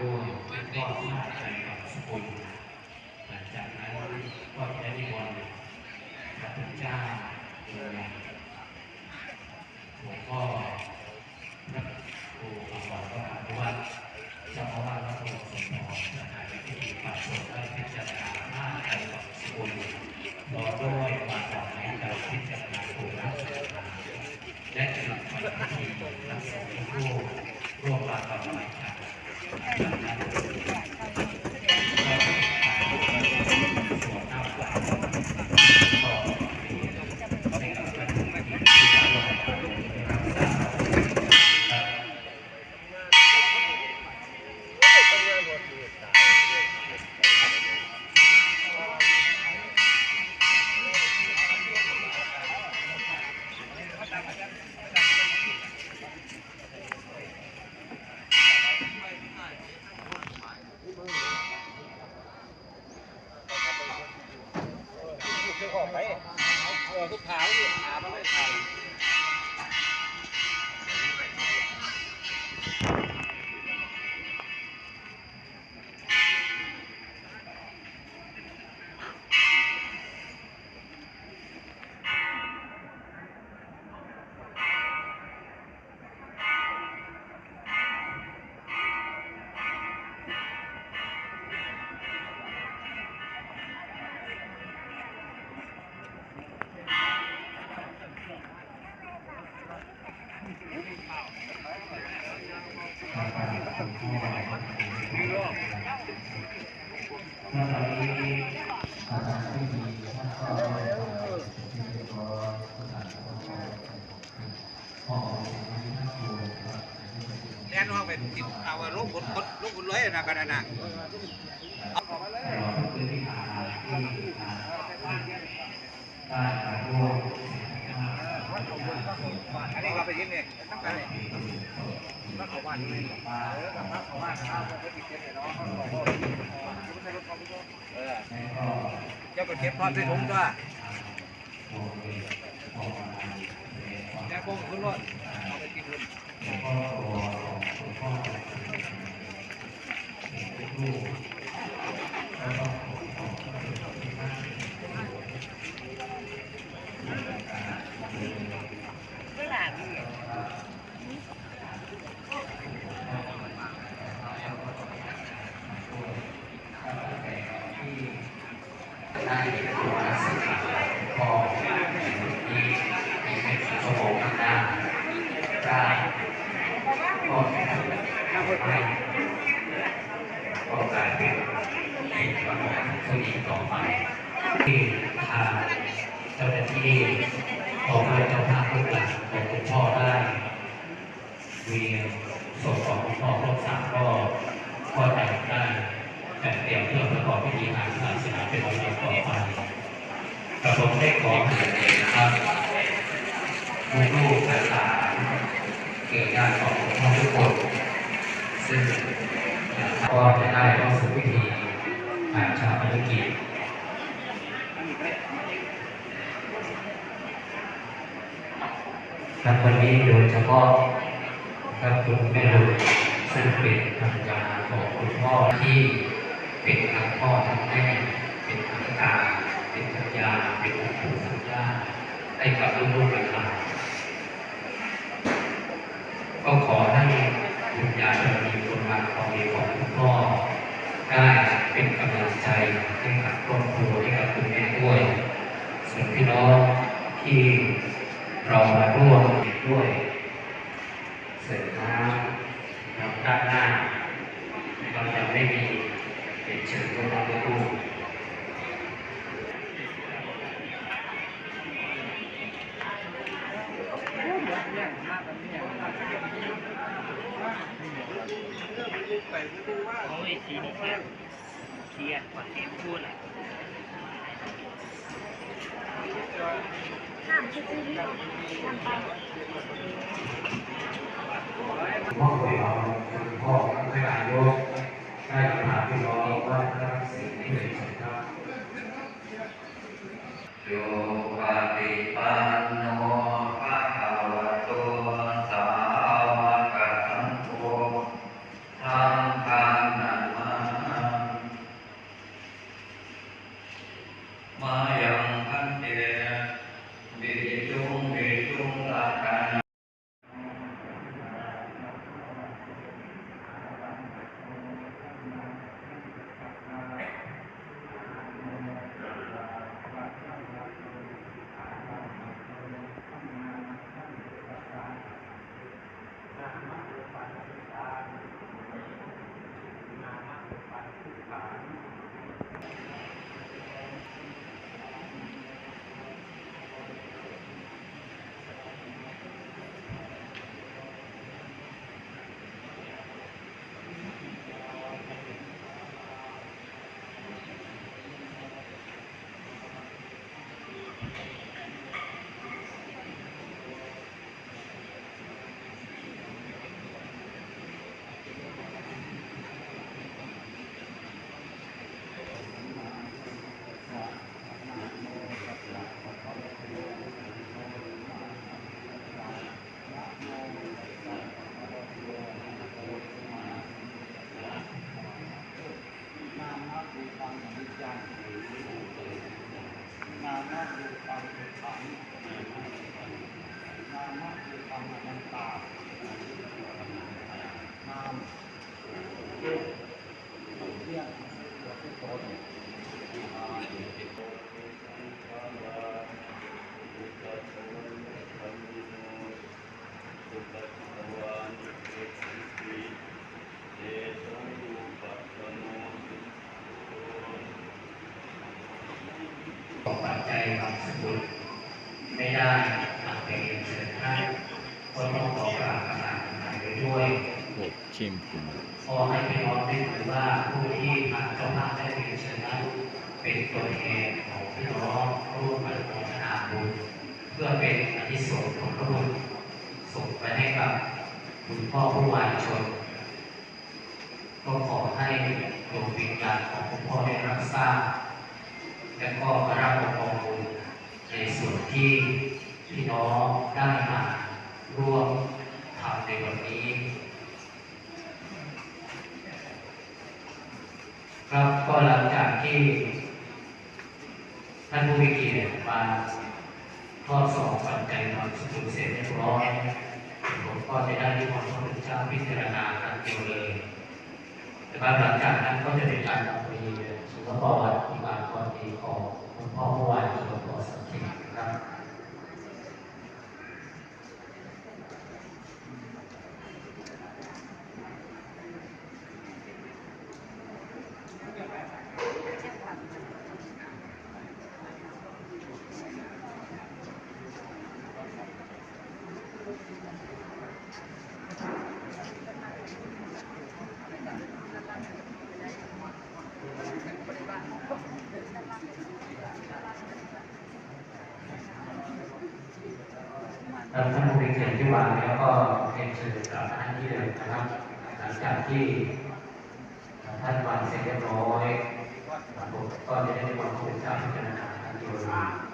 ด้วยก็มาใจกับสกุลหลังจากนั้นก็ได้นิมนต์พระพุทธเจ้าเลยหลวงพ่อพระครูอักษรวัดอนุวัฒน์เจ้าอาวาสวัดหลวงสมพรสถานพิธีปัสสาวะพิจารณามาใจกับสกุลรอด้วยมาดอกไม้ใจพิจารณาภูรักและจะนำไปพิธีรักษาผู้ร่วมรับประทาน Okay. คนลูกคนร้อยนะกันนะเอาออกมาเลยตลอดทุกพื้นที่ผ่านมาที่ผ่านมาได้มาร่วมอันนี้ก็ไปยิงเนี่ยตั้งแต่เนี่ยตั้งเขาบ้านนี่เออตั้งเขาบ้านเขาไปติดเชื้อเนาะเขาบอกว่าเออแล้วก็เจ้าก็เก็บพอดด้วยถุงด้วยโอเคออกมาในความแจ้งพวกคุณรถเอาไปกินคุณ แล้วก็ตัวคุณพ่อเป็นลูกแล้วก็ของพระพุทธที่มาก ได้ตัวสักพอมีมีเป็นชั่วโมงข้างหน้าได้ก็ไม่ก็กลายเป็นเป็นประโยชน์ที่ดีต่อไปที่ทางเจ้าหน้าที่ของพระเจ้าภาพลูกหลานของคุณพ่อได้ เวียนส่งของคุณพ่อครบสามรอบก็จะได้จัดเตรียมเพื่อประกอบพิธีทางศาสนาเป็นระดับต่อไปกระผมได้ขอให้นะครับลูกๆหลานๆเกิดญาติของคุณพ่อทุกคนซึ่งก็จะได้เข้าสู่พิธีการชาปนกิจครับวันนี้โดยเฉพาะ ครับคุณแม่ลุงซึ่งเป็นภรรยาของคุณพ่อที่เป็นทั้งพ่อทั้งแม่เป็นทั้งตาเป็นทั้งยาเป็นทั้งปู่ทั้งย่าให้กับลูกๆหลานก็ขอให้คุณยายบารมีคุณงามความดีของคุณพ่อได้เป็นกำลังใจให้กับครอบครัวให้กับคุณแม่ด้วย ส่วนพี่น้องที่เรามาร่วมด้วยเสร็จน้ำน้ำด้านหน้า เราจะไม่มีเป็นเชิญก็รับรู้ โอ้ยสีนี่แค่เทียนกว่าเทียนพูดอะ พ่อคุยเราคุณพ่อท่านนายกได้พาพี่น้ อง จัยบางสกุลไม่ได้นำไปเรียนเชิญท่านก็ต้องขอกราบขนาดไปด้วยเข้มข้นขอให้พี่น้องได้ถือว่าผู้ที่ทาเจ้าภาพได้เรียนเชิญนั้นเป็นตัวแทนของพี่น้องร่วมกันพัฒนาบุญเพื่อเป็นอธิสงส์ของพระบุญส่งไปให้กับคุณพ่อผู้วายชนก็ขอให้ดวงวิญญาณของคุณพ่อได้รับทราบ และก็มารับองค์บุญในส่วนที่พี่น้องได้มาร่วมทำในวันนี้ครับก็หลังจากที่ท่านผู้มีเกียรติมาข้อสอบปัจจัยนอนสกุลเสร็จเรียบร้อยผมก็จะได้ที่มนต์พระพุทธเจ้าพิจารณากันเดียวเลยนะครับหลังจากนั้นก็จะเป็นการ นำไปเรียนสุขประวัติที่บางคนมีของคุณพ่อเมื่อวานที่หลวงพ่อสังเกตนะครับ ทางท่านผู้มีเกียรติ ที่วางแล้วก็เป็นสื่อสารที่เดิมนะครับหลังจากที่านวางเสร็จเรียบร้อยผมก็จะได้ในวันพระพุทธเจ้าพิจารณาทันทีเลย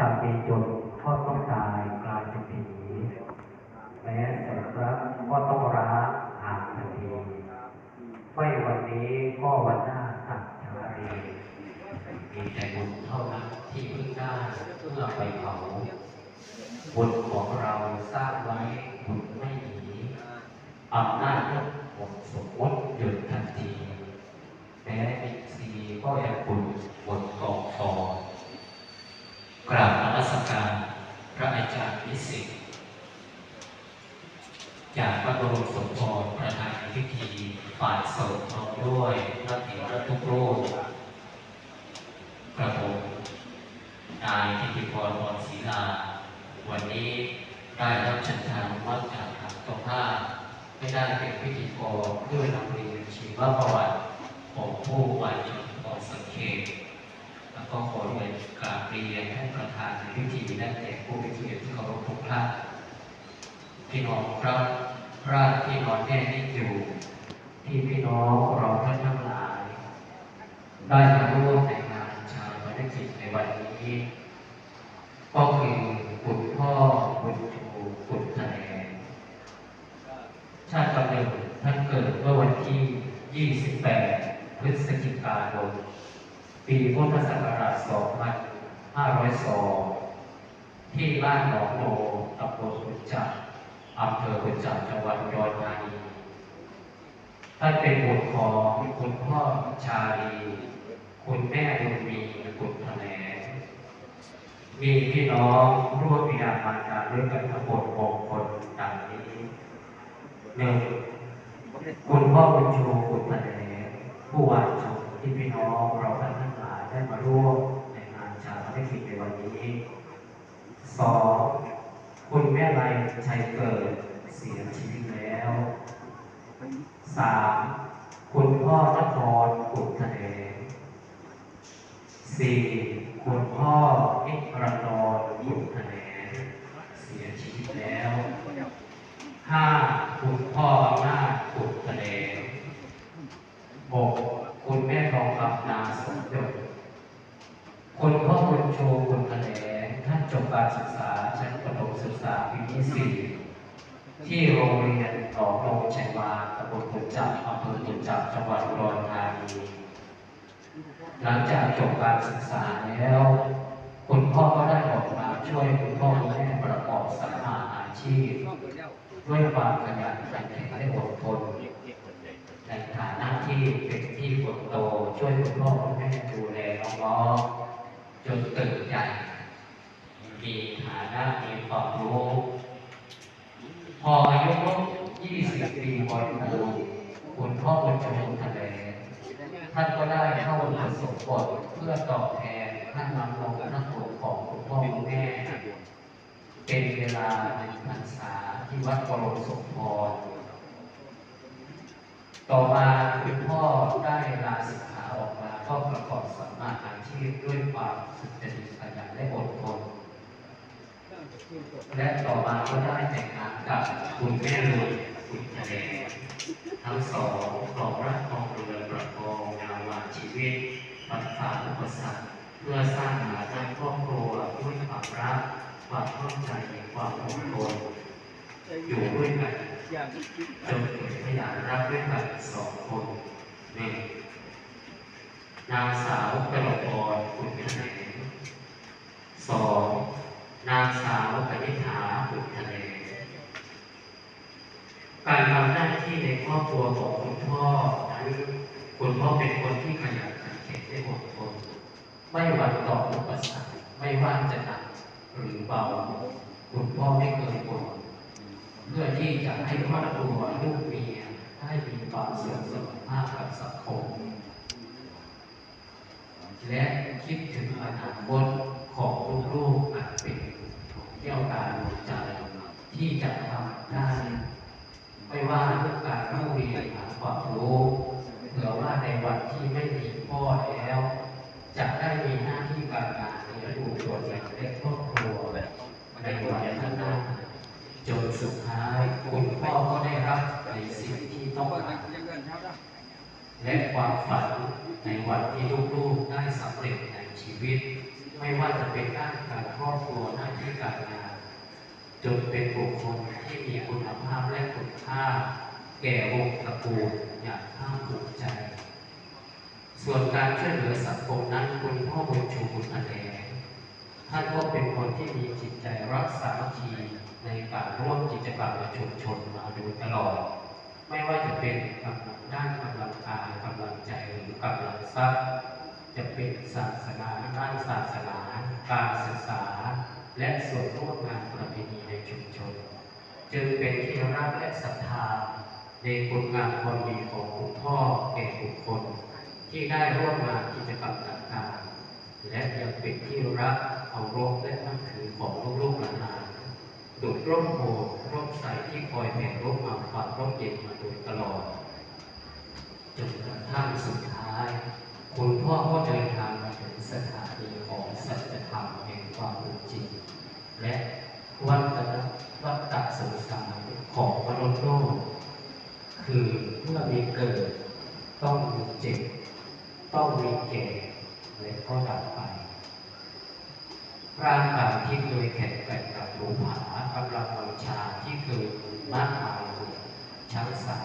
จำเป็นจนพ่อต้องตายกลายเป็นผีแม้แต่ครับก็ต้องร้าหางทันทีไม่วันนี้ก็วันหน้าตัดชาดีมีแต่บุญเท่านั้นที่พึ่งได้เมื่อไปเผาบุญของเราสร้างไว้บุญไม่หนีอำนาจยกหมดสมมติหยุดทันทีแม้บิ๊กซีก็ยังบุญบนกองทอง กราบนมัสการพระอาจารย์วิสิทธิ์จากพระบรมสมภารประธานในพิธีฝ่ายสงฆ์พร้อมด้วยพระเถระทุกรูปกระผมนายกิติพรวรศรีลา วันนี้ได้รับเชิญทางวัดจากทางตรงห้าไม่ได้เป็นพิธีกรเพื่อนำเรียนชีวประวัติของผู้วายชนของสังเขตแล้วก็ขอเรียนกราบเรียนท่านประธานในพิธีและแขกผู้มีเกียรติที่เคารพทุกท่านพี่น้องครับพระที่นอนแน่นิ่งอยู่ที่พี่น้องเราท่านทั้งหลาย ได้มาร่วมในงานชาปนกิจในวันนี้ ก็คือ คุณพ่อคุณชูคุณแสดงชาติกำเนิดท่านเกิดเมื่อวันที่ 28 พฤศจิกายน ปีพุทธศักราช 2502 ที่บ้านหนองโนตำบลขุนจักรอำเภอขุนจักรจังหวัดอุดรธานีท่านเป็นบุตรของคุณพ่อชาลี คุณแม่บุญมีบุตรแถลง มีพี่น้องร่วมวิญญามารดาด้วยกันทั้งหมดหกคนดังนี้หนึ่งคุณพ่อบุญชูบุตรแถลงผู้วานชมที่พี่น้องเราท่านทั้งหลายได้มาร่วมในงานชาปนกิจในวันนี้สองคุณแม่ไรชัยเกิดเสียชีวิตแล้วสามคุณพ่อนครกุฎแถล คุณพ่อนิรันดรกุฎแถลเสียชีวิตแล้วห้าคุณพ่ออำนาจกุฎแถลหกคุณแม่ทองคำนาสมยศคุณพ่อบุญชูกุฎแถลท่านจบการศึกษาชั้นประถมศึกษาปีที่สี่ที่โรงเรียนหนองลงชัยวาตำบลขุนจับอำเภอขุนจับจังหวัดอุดรธานี หลังจากจบการศึกษาแล้ว คุณพ่อก็ได้ออกมาช่วยคุณพ่อคุณแม่ประกอบสัมมาอาชีพ ด้วยความขยันขันแข็งและอดทนในฐานะที่เป็นพี่คนโตช่วยคุณพ่อคุณแม่ดูแลน้องๆจนเติบใหญ่มีฐานะมีความรู้พออายุ20ปีบริบูรณ์คุณพ่อบุญชมทะเล ท่านก็ได้เข้ามาสมบทเพื่อตอบแทนท่านนำลงนักบวชของคุณพ่อคุณแม่ เป็นเวลาหนึ่งพรรษาที่วัดบรมสมพรต่อมาคุณพ่อได้ลาสิกขาออกมาเข้าประกอบสัมมาอาชีพด้วยความสุจริตขยันและอดทนและต่อมาก็ได้แต่งงานกับคุณแม่รวยคุณทะเลทั้งสองของรักของเรือประคอง ชีวิตปัดฝ่าอุปสรรคเพื่อสร้างฐานะครอบครัวด้วยความรักความเข้าใจความอดทนอยู่ด้วยกันจนเกิดพยานรักด้วยกันสองคนหนึ่งนางสาวกระโดดคุณทะเลสองนางสาวปณิธาบุตรทะเลการทำหน้าที่ในครอบครัวของคุณพ่อนั้น คุณพ่อเป็นคนที่ขยันขันแข็งและอดทนไม่หวั่นต่ออุปสรรคไม่ว่าจะหนักหรือเบาคุณพ่อไม่เคยบ่นเพื่อที่จะให้ครอบครัวลูกเมียได้มีความสื่อมสมภาพกับสังคมและคิดถึงอนาคตของลูกๆอันเป็นเที่ยวการดวใจที่จะทำได้ไม่ว่าเรื่องการเข้าเรียนหาความรู้ เผื่อว่าในวันที่ไม่มีพ่อแล้ว จะได้มีหน้าที่การงานเลี้ยงดูตัวเองและครอบครัวในวันข้างหน้าจนสุดท้ายคุณพ่อก็ได้รับในสิ่งที่ต้องการและความฝันในวันที่ลูกๆได้สำเร็จในชีวิต ไม่ว่าจะเป็นด้านการครอบครัวหน้าที่การงานจนเป็นบุคคลที่มีคุณภาพและคุณค่า แก่วงตระกูล อย่างภาคภูมิใจ ส่วนการช่วยเหลือสังคมนั้นคุณพ่อบุญชูบุญอแดงท่านก็เป็นคนที่มีจิตใจรักสามัคคีในการร่วมกิจกรรมในชุมชนมาโดยตลอด ไม่ว่าจะเป็นกำลังด้านกำลังกายกำลังใจหรือกำลังทรัพย์จะเป็นศาสนาด้านศาสนา การศึกษา และส่วนร่วมงานประเพณีในชุมชน จึงเป็นที่รักและศรัทธา ในคุณงามความดีของคุณพ่อแก่บุคคล ที่ได้ร่วมงานกิจกรรมต่างๆ และยังเป็นที่รักเคารพและนับถือของลูกๆหลานๆดุจร่มโพธิ์ร่มใสที่คอยแผ่ร่มเอาความร่มเย็นมาโดยตลอดจนกระทั่งสุดท้าย คุณพ่อก็เดินทางมาถึงสถานีของสัจธรรมแห่งความจริง และวัฏฏะวัฏฏะสงสารของมนุษย์โลก คือเมื่อมีเกิด ต้องมีเจ็บ ต้องมีแก่เลยก็ดับไป ร่างกายที่เคยแข็งแกร่งกับรูหากำลังวังชาที่เคยมากมายชั้นสา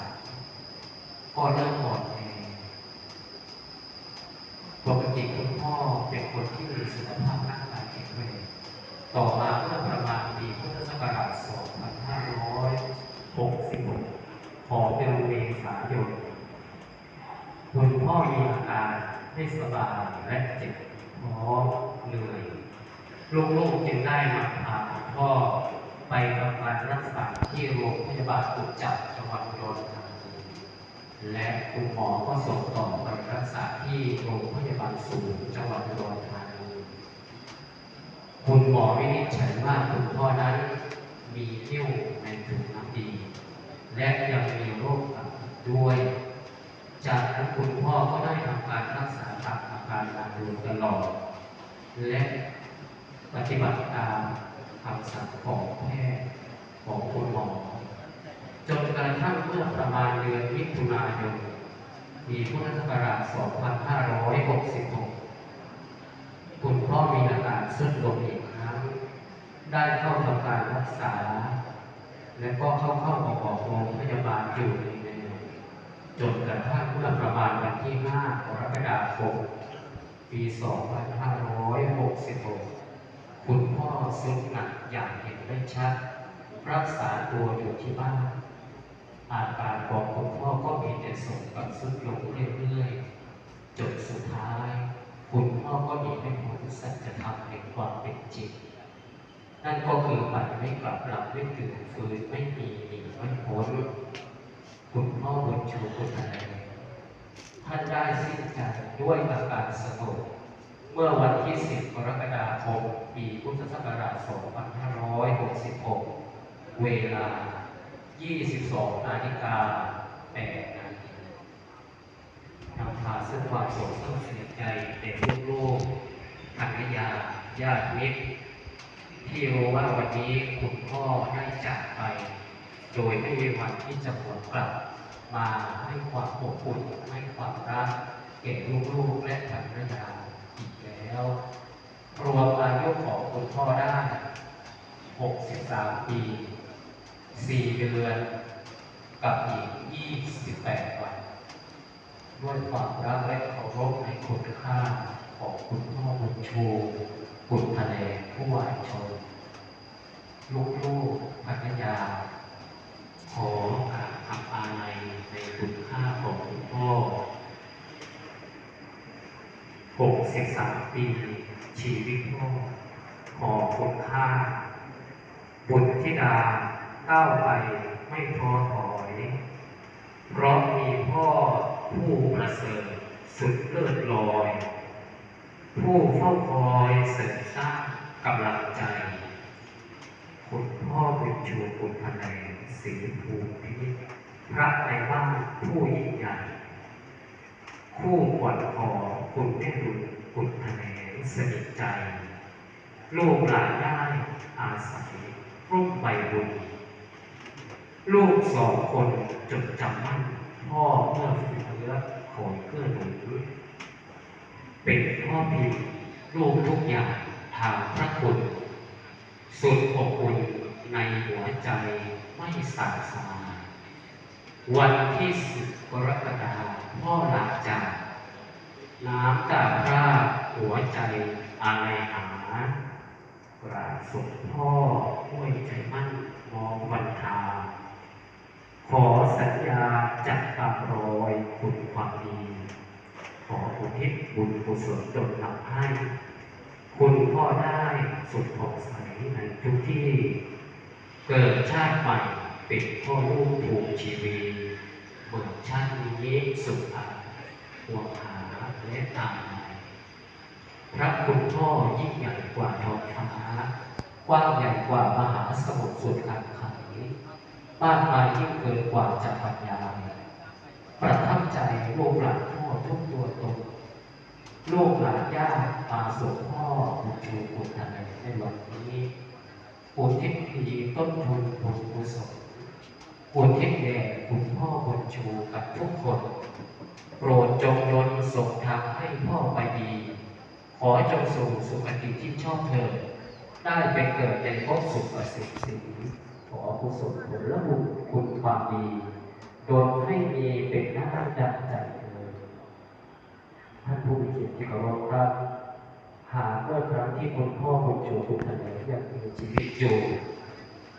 ก็เริ่มหมดแอปกติคุณพ่อเป็นคนที่มีสุขภาพร่างกายแข็งแรงต่อมาเมื่อ การไม่สบายและเจ็บท้องเหนื่อยลูกๆจึงได้มาพาคุณพ่อไปทำการรักษาที่โรงพยาบาลกุจจับจังหวัดอุดรธานีและคุณหมอก็ส่งต่อไปรักษาที่โรงพยาบาลศูนย์จังหวัดอุดรธานีคุณหมอวินิจฉัยว่าคุณพ่อนั้นมีนิ้วในถุงน้ำดี และยังมีโรคตับด้วย จากนั้นคุณพ่อก็ได้ทำการรักษาการมาโดยต ลอด และปฏิบัติตามคำสั่งของแพทย์ของคุณหมอจนกระทั่งเมื่อประมาณเดือนมิถุนายนปีพุทธศักราช 2566 คุณพ่อมีอาการสุดลงอีกครั้ง ได้เข้าทำการรักษา และก็เข้าเข้าออกออกโรงพยาบาลอยู่ในเดือนจนกระทั่งเมื่อประมาณวันที่ 5 กรกฎาคม ปี 2566 คุณพ่อสุดหนักอย่างเห็นได้ชัด รักษาตัวอยู่ที่บ้าน อาการของคุณพ่อก็มีแต่ส่งกับสุดลงเรื่อยๆ จนสุดท้าย คุณพ่อก็มีไม่พ้นสัจธรรมแห่งความเป็นจริง นั่นก็คือไปไม่กลับหลับไม่ตื่นฟื้นไม่มีหนีไม่พ้นคุณพ่อบุญชูคุณอะไร ท่านได้สิ้นใจด้วยอาการสงบเมื่อวันที่ 10 กรกฎาคม ปีพุทธศักราช 2566 เวลา 22 นาฬิกา8นาทีนำพาซึ่งความโศกเศร้าเสียใจแด่ลูกๆภรรยา ญาติมิตร ที่รู้ว่าวันนี้คุณพ่อได้จากไป โดยไม่มีวันที่จะหวนกลับ มาให้ความอบอุ่นให้ความรักแก่ลูกๆและภรรยาอีกแล้ว รวมอายุของคุณพ่อได้ 63 ปี 4 เดือน กับอีก 28 วัน ด้วยความรักและเคารพในคุณค่าของคุณพ่อบุญชูบุญทะเลผู้วายชน ลูกๆภรรยาขอกา ทำอาลัยในคุณค่าของคุณพ่อ63ปี ชีวิตพ่อขอคุณค่า บุญธิดาก้าวไปไม่ท้อถอย เพราะมีพ่อผู้ประเสริฐสุดเลิศลอย ผู้เฝ้าคอยเสริมสร้างกำลังใจ คุณพ่อบุญชูคุณพนัยศรีภูมิ พระในบ้านผู้ยิ่งใหญ่ คู่ขวัญขอคุณแม่ดุลคุณพนัยสนิทใจ ลูกหลานได้อาศัยร่มใบบุญ ลูกสองคนจดจำมั่น พ่อเมื่อฝืนเลือขอเกื้อหนุนเป็นพ่อพิมพ์ลูกทุกอย่างทางพระคุณ สุดอบอุ่นในหัวใจไม่สาสาย วันที่สิบกรกฎาคมพ่อหลาจากน้ำตาพร่าหัวใจอะไรหากราบศพพ่อห้วยใจมั่นมองวันทา ขอสัญญาจัดตามรอยคุณความดี ขออุทิศบุญกุศลจนนำให้ คุณพ่อได้สุดผ่องใสในทุกที่ เกิดชาติใหม่ ป็นพ่อลูกถูกชีวีเหมือนชาตินี้สุขอาห่วงหาและตามพระคุณพ่อยิ่งใหญ่กว่าท้องฟ้ากว้างใหญ่กว่ามหาสมุทรสุดอันไขมากมายิ่งเกินกว่าจะบรรยาประทับใจลูกหลานพ่อทุกตัวตนลูกหลานญาติมาส่งพ่อบุญชูบุญทนายในวันนี้อุทิศพีต้นทุนบุญกุศล อุทิศแด่คุณพ่อบุญชูกับทุกคน โปรดจงยนส่งทางให้พ่อไปดี ขอจงสู่สุคติที่ชอบเธอ ได้ไปเกิดในภพสุขสิทธิ์สิขอกุศลผลละบุญคุณความดีโดยให้มีเป็นหน้าดังใจเธอท่านผู้มีเกียรติที่เคารพครับหากเมื่อครั้งที่คุณพ่อบุญชูคุณทนายยังมีชีวิตอยู่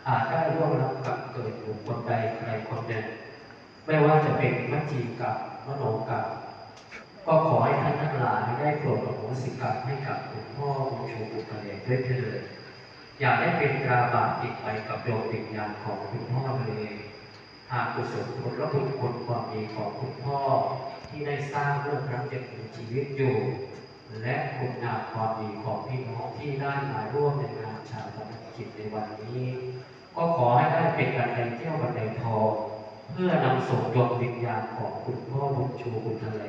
อาจได้ร่วมรับกับเกิดบุคคลใดใครคนหนึ่งไม่ว่าจะเป็นมัจจีกับมโนกับก็ขอให้ท่านทั้งหลายได้โปรดอโหสิกรรมให้กับหลวงพ่อบุญชูอุปเดชด้วยเถิดอย่าได้เป็นตราบาปติดไปกับดวงวิญญาณของคุณพ่อเลย หากกุศลผลและบุญคุณความดีของคุณพ่อ ที่ได้สร้างเรื่องรักยังมีชีวิตอยู่ และคุณงามความดีของพี่น้องที่ได้มาร่วมในงานชาปน กิจในวันนี้ ก็ขอให้ได้เป็นการไปเที่ยวบันไดทอง เพื่อนำส่งดวงวิญญาณของคุณพ่อบุญชูบุญทะเล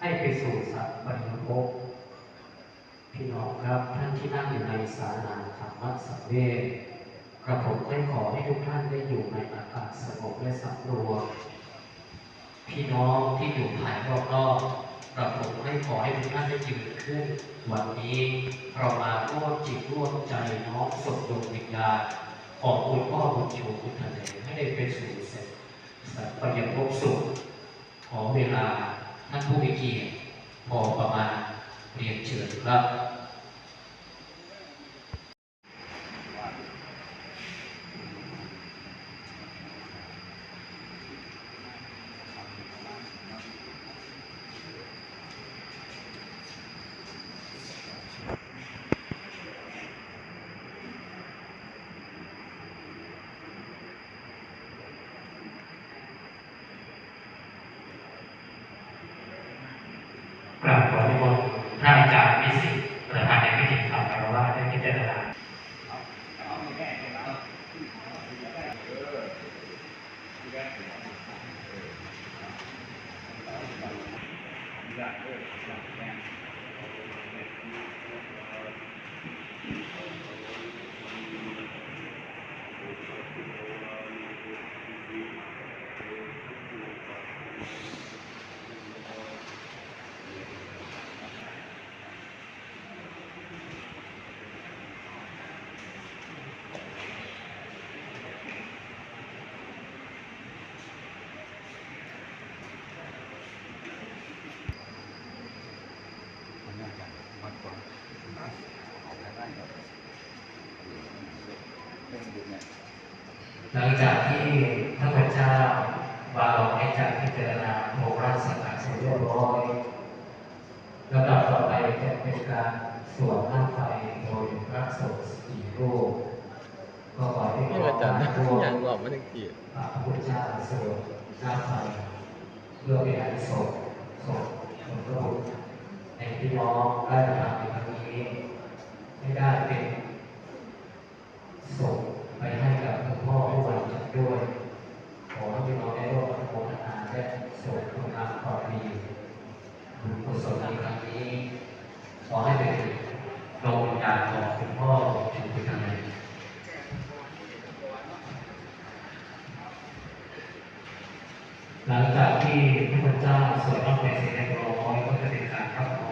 ให้ไปสู่สัตว์ปริภพพี่น้องครับท่านที่นั่งอยู่ในศาลาธรรมสังเวชกระผมได้ขอให้ทุกท่านได้อยู่ในอากาศสงบและสัรวมพี่น้องที่อยู่ภายรอบๆ กระผมได้ขอให้ทุกท่านได้ยืนขึ้นวันนี้เรามาร่วมจิตร่วมใจน้อมส่งดวงวิญญาณของคุณพ่อคุณโยคุณทะเลให้ได้เปสู่เสร็จสัตว์ปริภพสุขขอเวลาท่านผู้มีเกียรติพอประมาณเรียนเชิญครับ กราบขอนิมนต์พระอาจารย์วิสิทธิ์ประธานในพิธีธรรมคารวะได้พิจารณา หลังจากที่พระพุทธเจ้าวางออกให้จากพิจารณาโมราชสังฆาเสร็จเรียบร้อยแล้วดับต่อไปจะเป็นการสวดหน้าไฟโดยพระสงฆ์สี่รูปก็ขอให้ นี่ อาจารย์ยังหลอกไม่ได้เกียรติพระพุทธเจ้าสวดหน้าไฟเพื่อเป็นการส่งส่งผลประโยชน์ในพี่น้องได้ทำในครั้งนี้ให้ได้เป็นส่งไปให้กับคุณพ่อผู้บริจาคด้วย ขอให้พี่น้องได้ร่วมอนุโมทนาและส่งคุณงามความดีบุญกุศลในครั้งนี้ ขอให้เป็นดวงวิญญาณของคุณพ่อถึงคุณทางในหลังจากที่พระพุทธเจ้า สวดต้องไปเสร็จเรียบร้องก็จะเป็นการรับ